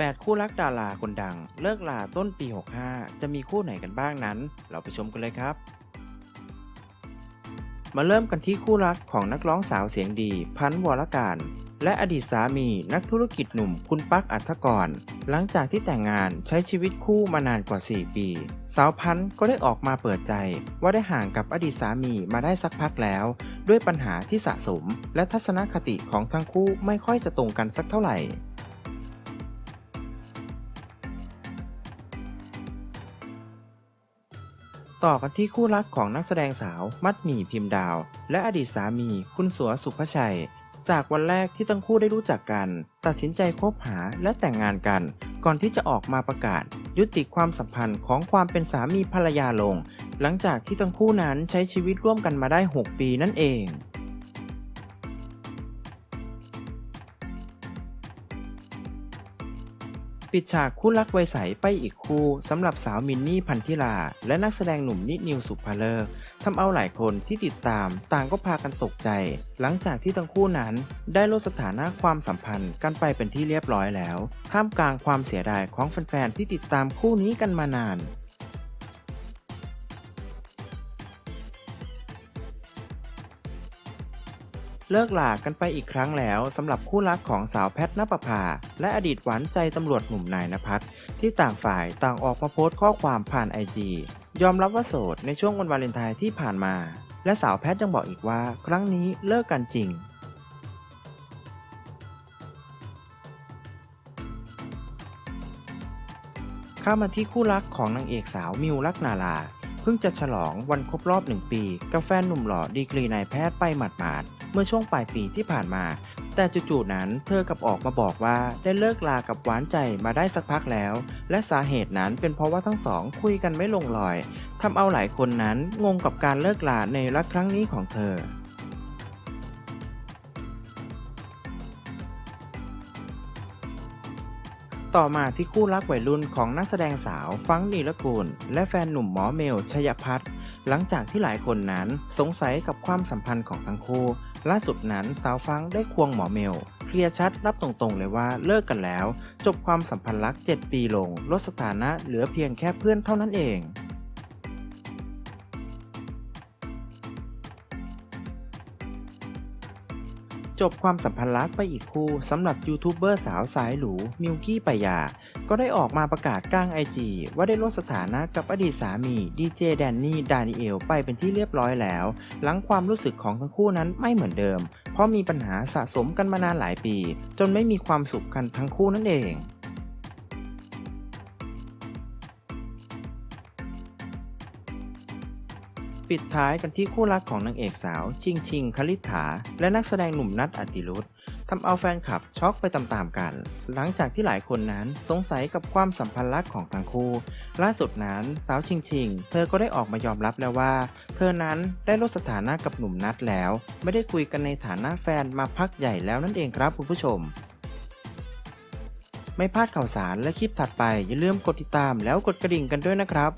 8 คู่รักดาราคนดัง เลิกลาต้นปี 65 จะมีคู่ไหนกันบ้างนั้น เราไปชมกันเลยครับ มาเริ่มกันที่คู่รักของนักร้องสาวเสียงดี พันธ์วรการ และอดีตสามีนักธุรกิจหนุ่มคุณปักอัธกร หลังจากที่แต่งงานใช้ชีวิตคู่มานานกว่า 4 ปี สาวพันธ์ก็ได้ออกมาเปิดใจ ว่าได้ห่างกับอดีตสามีมาได้สักพักแล้ว ด้วยปัญหาที่สะสม และทัศนคติของทั้งคู่ไม่ค่อยจะตรงกันสักเท่าไหร่ ต่อกันที่คู่รักของนักแสดงสาวมัดหมี่พิมพ์ดาว และอดีตสามีคุณสัวสุภชัย จากวันแรกที่ทั้งคู่ได้รู้จักกัน ตัดสินใจคบหาและแต่งงานกัน ก่อนที่จะออกมาประกาศ ยุติความสัมพันธ์ของความเป็นสามีภรรยาลง หลังจากที่ทั้งคู่นั้นใช้ชีวิตร่วมกันมาได้ 6 ปีนั่นเอง ปิดฉากคู่รักวัยใสไปอีกคู่สำหรับสาวมินนี่พันธิลา และนักแสดงหนุ่มนินิวสุภาเลิกทำเอาหลายคนที่ติดตามต่างก็พากันตกใจ หลังจากที่ทั้งคู่นั้นได้ลดสถานะความสัมพันธ์กันไปเป็นที่เรียบร้อยแล้ว ท่ามกลางความเสียดายของแฟนๆที่ติดตามคู่นี้กันมานาน เลิกหลากันไปอีกครั้งแล้วสำหรับคู่รักของสาวแพทณปภา และอดีตหวานใจตำรวจหนุ่มนายนภัสที่ต่างฝ่ายต่างออกมาโพสต์ข้อความผ่านไอจียอมรับว่าโสดในช่วงวันวาเลนไทน์ที่ผ่านมา และสาวแพทยังบอกอีกว่า ครั้งนี้เลิกกันจริงข้ามาที่คู่รักของนางเอกสาวมิวลักนาลา เพิ่งจะฉลองวันครบรอบหนึ่งปี กับแฟนหนุ่มหล่อดีกรีนายแพทย์ไปหมาดๆ เมื่อช่วงปลายปีที่ผ่านมา แต่จู่ๆนั้นเธอกลับออกมาบอกว่าได้เลิกลากับหวานใจมาได้สักพักแล้ว และสาเหตุนั้นเป็นเพราะว่าทั้งสองคุยกันไม่ลงรอยทำเอาหลายคนนั้นงงกับการเลิกลาในรักครั้งนี้ของเธอต่อมาที่คู่รักวัยรุ่นของนักแสดงสาวฟังนีละกูล และแฟนหนุ่มหมอเมลชยพัฒน์หลังจากที่หลายคนนั้นสงสัยกับความสัมพันธ์ของทั้งคู่ ล่าสุดนั้นสาวฟังได้ควงหมอเมลเคลียร์ชัดรับตรงๆเลยว่าเลิกกันแล้ว จบความสัมพันธ์รัก 7 ปีลง ลดสถานะเหลือเพียงแค่เพื่อนเท่านั้นเอง จบความสัมพันธ์รักไปอีกคู่สำหรับยูทูบเบอร์สาวสายหรูมิวกี้ปยา ก็ได้ออกมาประกาศกลางไอจีว่าได้ลดสถานะกับอดีตสามีดีเจแดนนี่ดานิเอลไปเป็นที่เรียบร้อยแล้ว หลังความรู้สึกของทั้งคู่นั้นไม่เหมือนเดิม เพราะมีปัญหาสะสมกันมานานหลายปี จนไม่มีความสุขกันทั้งคู่นั่นเอง ปิดท้ายกันที่คู่รักของนางเอกสาว ชิงชิงคลิฐา และนักแสดงหนุ่มนัทอติรุธทำเอาแฟนคลับช็อกไปตามๆกัน หลังจากที่หลายคนนั้นสงสัยกับความสัมพันธ์รักของทั้งคู่ ล่าสุดนั้นสาวชิงชิง เธอก็ได้ออกมายอมรับแล้วว่า เธอนั้นได้ลดสถานะกับหนุ่มนัทแล้ว ไม่ได้คุยกันในฐานะแฟนมาพักใหญ่แล้วนั่นเองครับคุณผู้ชมไม่พลาดข่าวสารและคลิปถัดไปอย่าลืมกดติดตามแล้วกดกระดิ่งกันด้วยนะครับ